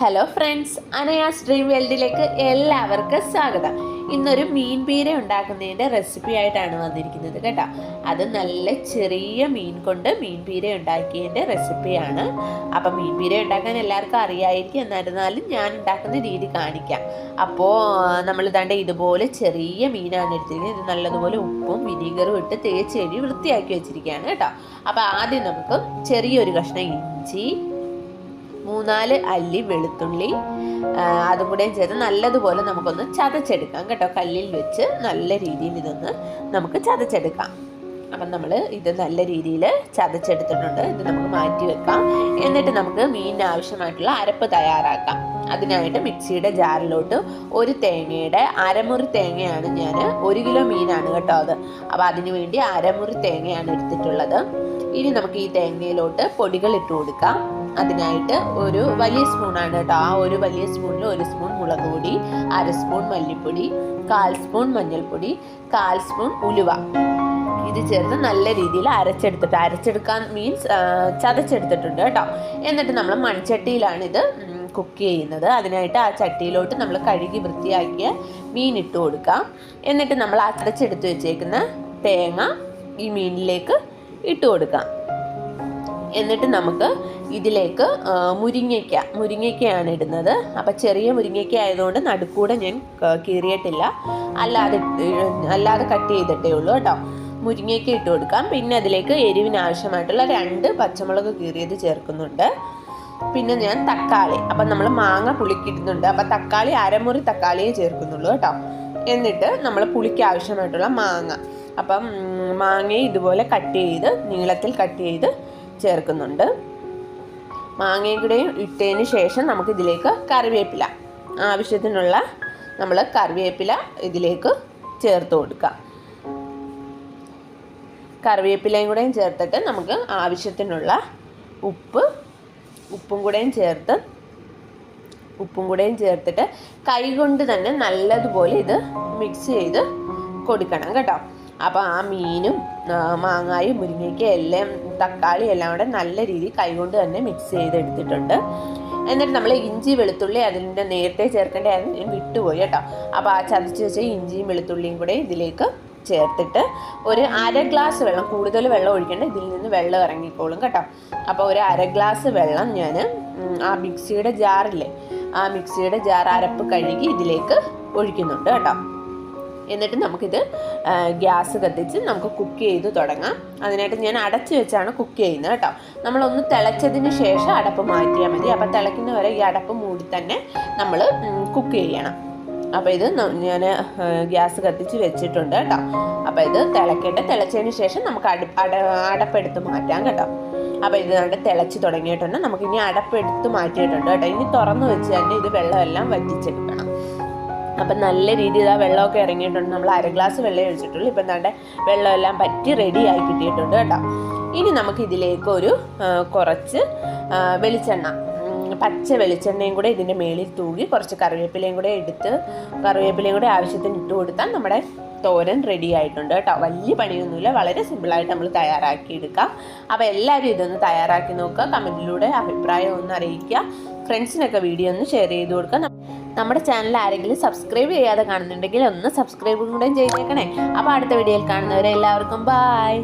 Hello friends അനയാസ് dream വേൾഡിലേക്ക് എല്ലാവർക്കും സ്വാഗതം. ഇന്നൊരു മീൻ പീര ഉണ്ടാക്കുന്നതിന്റെ റെസിപ്പി ആയിട്ടാണ് വന്നിരിക്കുന്നത് കേട്ടോ. അത് നല്ല ചെറിയ മീൻ കൊണ്ട് മീൻ പീര ഉണ്ടാക്കിയതിന്റെ റെസിപ്പിയാണ് അപ്പം മീൻ പീര ഉണ്ടാക്കാൻ എല്ലാവർക്കും അറിയായിരിക്കും. എന്നിരുന്നാലും ഞാൻ ഉണ്ടാക്കുന്ന രീതി കാണിക്കാം. അപ്പോൾ നമ്മൾ ഇതാണ്ട് ഇതുപോലെ ചെറിയ മീനാണ് എടുത്തിരിക്കുന്നത്. ഇത് നല്ലതുപോലെ ഉപ്പും വിനീഗറും ഇട്ട് തേച്ച് കഴുകി വൃത്തിയാക്കി വെച്ചിരിക്കുകയാണ് കേട്ടോ. അപ്പോൾ ആദ്യം നമുക്ക് ചെറിയൊരു കഷ്ണം ഇഞ്ചി മൂന്നാൽ അല്ലി വെളുത്തുള്ളി. അതും കൂടെ ചേർത്ത് നല്ലതുപോലെ നമുക്കൊന്ന് ചതച്ചെടുക്കാം കേട്ടോ. കല്ലിൽ വെച്ച് നല്ല രീതിയിൽ ഇതൊന്ന് നമുക്ക് ചതച്ചെടുക്കാം. അപ്പം നമ്മൾ ഇത് നല്ല രീതിയിൽ ചതച്ചെടുത്തിട്ടുണ്ട്. ഇത് നമുക്ക് മാറ്റി വെക്കാം. എന്നിട്ട് നമുക്ക് മീനിന് ആവശ്യമായിട്ടുള്ള അരപ്പ് തയ്യാറാക്കാം. അതിനായിട്ട് മിക്സിയുടെ ജാറിലോട്ട് ഒരു തേങ്ങയുടെ അരമുറി തേങ്ങയാണ് ഞാൻ ഒരു കിലോ മീനാണ് കേട്ടോ അത്. അപ്പോൾ അതിനു വേണ്ടി അരമുറി തേങ്ങയാണ് എടുത്തിട്ടുള്ളത്. ഇനി നമുക്ക് ഈ തേങ്ങയിലോട്ട് പൊടികൾ ഇട്ട് കൊടുക്കാം. അതിനായിട്ട് ഒരു വലിയ സ്പൂണാണ് കേട്ടോ. ആ ഒരു വലിയ സ്പൂണിൽ ഒരു സ്പൂൺ മുളക് പൊടി അര സ്പൂൺ മല്ലിപ്പൊടി കാൽ സ്പൂൺ മഞ്ഞൾപ്പൊടി കാൽ സ്പൂൺ ഉലുവ. ഇത് ചേർത്ത് നല്ല രീതിയിൽ അരച്ചെടുത്തിട്ട് അരച്ചെടുക്കാൻ മീൻസ് ചതച്ചെടുത്തിട്ടുണ്ട് കേട്ടോ. എന്നിട്ട് നമ്മൾ മൺചട്ടിയിലാണ് ഇത് കുക്ക് ചെയ്യുന്നത്. അതിനായിട്ട് ആ ചട്ടിയിലോട്ട് നമ്മൾ കഴുകി വൃത്തിയാക്കിയ മീൻ ഇട്ട് കൊടുക്കാം. എന്നിട്ട് നമ്മൾ അരച്ചെടുത്ത് വെച്ചേക്കുന്ന തേങ്ങ ഈ മീനിലേക്ക് ഇട്ട് കൊടുക്കാം. എന്നിട്ട് നമുക്ക് ഇതിലേക്ക് മുരിങ്ങയ്ക്ക മുരിങ്ങയ്ക്കയാണ് ഇടുന്നത്. അപ്പം ചെറിയ മുരിങ്ങയ്ക്ക ആയതുകൊണ്ട് നടുക്കൂടെ ഞാൻ കീറിയിട്ടില്ല. അല്ലാതെ അല്ലാതെ കട്ട് ചെയ്തിട്ടേ ഉള്ളൂ കേട്ടോ. മുരിങ്ങയ്ക്ക ഇട്ട് കൊടുക്കാം. പിന്നെ അതിലേക്ക് എരിവിന് ആവശ്യമായിട്ടുള്ള രണ്ട് പച്ചമുളക് കീറിയത് ചേർക്കുന്നുണ്ട്. പിന്നെ ഞാൻ തക്കാളി. അപ്പം നമ്മൾ മാങ്ങ പുളിക്കിടുന്നുണ്ട്. അപ്പം തക്കാളി അരമുറി തക്കാളിയെ ചേർക്കുന്നുള്ളൂ കേട്ടോ. എന്നിട്ട് നമ്മൾ പുളിക്ക് ആവശ്യമായിട്ടുള്ള മാങ്ങ. അപ്പം മാങ്ങയെ ഇതുപോലെ കട്ട് ചെയ്ത് നീളത്തിൽ കട്ട് ചെയ്ത് ചേർക്കുന്നുണ്ട്. മാങ്ങയും കൂടെയും ഇട്ടതിന് ശേഷം നമുക്ക് ഇതിലേക്ക് കറിവേപ്പില ആവശ്യത്തിനുള്ള നമ്മൾ കറിവേപ്പില ഇതിലേക്ക് ചേർത്ത് കൊടുക്കാം. കറിവേപ്പിലയും കൂടെയും ചേർത്തിട്ട് നമുക്ക് ആവശ്യത്തിനുള്ള ഉപ്പ് ഉപ്പും കൂടെയും ചേർത്ത് ഉപ്പും കൂടെയും ചേർത്തിട്ട് കൈകൊണ്ട് തന്നെ നല്ലതുപോലെ ഇത് മിക്സ് ചെയ്ത് കൊടുക്കണം കേട്ടോ. അപ്പോൾ ആ മീനും മാങ്ങായും മുരിങ്ങയ്ക്കും എല്ലാം തക്കാളി എല്ലാം കൂടെ നല്ല രീതിയിൽ കൈകൊണ്ട് തന്നെ മിക്സ് ചെയ്തെടുത്തിട്ടുണ്ട്. എന്നിട്ട് നമ്മൾ ഇഞ്ചി വെളുത്തുള്ളി അതിന്റെ നേരത്തെ ചേർക്കേണ്ടതായിരുന്നു. ഞാൻ വിട്ടുപോയി കേട്ടോ. അപ്പോൾ ആ ചതച്ച് വെച്ച ഇഞ്ചിയും വെളുത്തുള്ളിയും കൂടെ ഇതിലേക്ക് ചേർത്തിട്ട് ഒരു അര ഗ്ലാസ് വെള്ളം കൂടുതൽ വെള്ളം ഒഴിക്കേണ്ട ഇതിൽ നിന്ന് വെള്ളം ഇറങ്ങിക്കോളും കേട്ടോ. അപ്പോൾ ഒരു അര ഗ്ലാസ് വെള്ളം ഞാൻ ആ മിക്സിയുടെ ജാറില്ലേ ആ മിക്സിയുടെ ജാർ അരപ്പ് കഴുകി ഇതിലേക്ക് ഒഴിക്കുന്നുണ്ട് കേട്ടോ. എന്നിട്ട് നമുക്കിത് ഗ്യാസ് കത്തിച്ച് നമുക്ക് കുക്ക് ചെയ്ത് തുടങ്ങാം. അതിനായിട്ട് ഞാൻ അടച്ചു വെച്ചാണ് കുക്ക് ചെയ്യുന്നത് കേട്ടോ. നമ്മളൊന്ന് തിളച്ചതിന് ശേഷം അടപ്പ് മാറ്റിയാൽ മതി. അപ്പം തിളയ്ക്കുന്ന വരെ ഈ അടപ്പ് മൂടി തന്നെ നമ്മൾ കുക്ക് ചെയ്യണം. അപ്പോൾ ഇത് ഞാൻ ഗ്യാസ് കത്തിച്ച് വെച്ചിട്ടുണ്ട് കേട്ടോ. അപ്പോൾ ഇത് തിളക്കട്ടെ. തിളച്ചതിന് ശേഷം നമുക്ക് അടു അട അടപ്പെടുത്ത് മാറ്റാം കേട്ടോ. അപ്പോൾ ഇത് കണ്ട് തിളച്ച് തുടങ്ങിയിട്ടുണ്ട്. നമുക്കിനി അടപ്പെടുത്ത് മാറ്റിയിട്ടുണ്ട് കേട്ടോ. ഇനി തുറന്ന് വെച്ച് തന്നെ ഇത് വെള്ളമെല്ലാം വറ്റിച്ചെടുക്കണം. അപ്പം നല്ല രീതിയിൽ ആ വെള്ളമൊക്കെ ഇറങ്ങിയിട്ടുണ്ട്. നമ്മൾ അര ഗ്ലാസ് വെള്ളം ഒഴിച്ചിട്ടുള്ളൂ. ഇപ്പം നമ്മുടെ വെള്ളമെല്ലാം പറ്റി റെഡിയായി കിട്ടിയിട്ടുണ്ട് കേട്ടോ. ഇനി നമുക്ക് ഇതിലേക്ക് ഒരു കുറച്ച് വെളിച്ചെണ്ണ പച്ച വെളിച്ചെണ്ണയും കൂടെ ഇതിന്റെ മേളിൽ തൂകി കുറച്ച് കറിവേപ്പിലയും കൂടെ എടുത്ത് കറിവേപ്പിലയും കൂടെ ആവശ്യത്തിന് ഇട്ട് കൊടുത്താൽ നമ്മുടെ തോരൻ റെഡി ആയിട്ടുണ്ട് കേട്ടോ. വലിയ പണിയൊന്നുമില്ല. വളരെ സിമ്പിളായിട്ട് നമ്മൾ തയ്യാറാക്കി എടുക്കാം. അപ്പോൾ എല്ലാവരും ഇതൊന്ന് തയ്യാറാക്കി നോക്കുക. കമന്റിലൂടെ അഭിപ്രായം ഒന്ന് അറിയിക്കുക. ഫ്രണ്ട്സിനൊക്കെ വീഡിയോ ഒന്ന് ഷെയർ ചെയ്ത് കൊടുക്കുക. നമ്മുടെ ചാനൽ ആരെങ്കിലും സബ്സ്ക്രൈബ് ചെയ്യാതെ കാണുന്നുണ്ടെങ്കിൽ ഒന്ന് സബ്സ്ക്രൈബും കൂടെ ചെയ്തേക്കണേ. അപ്പോൾ അടുത്ത വീഡിയോയിൽ കാണുന്നവരെ എല്ലാവർക്കും ബായ്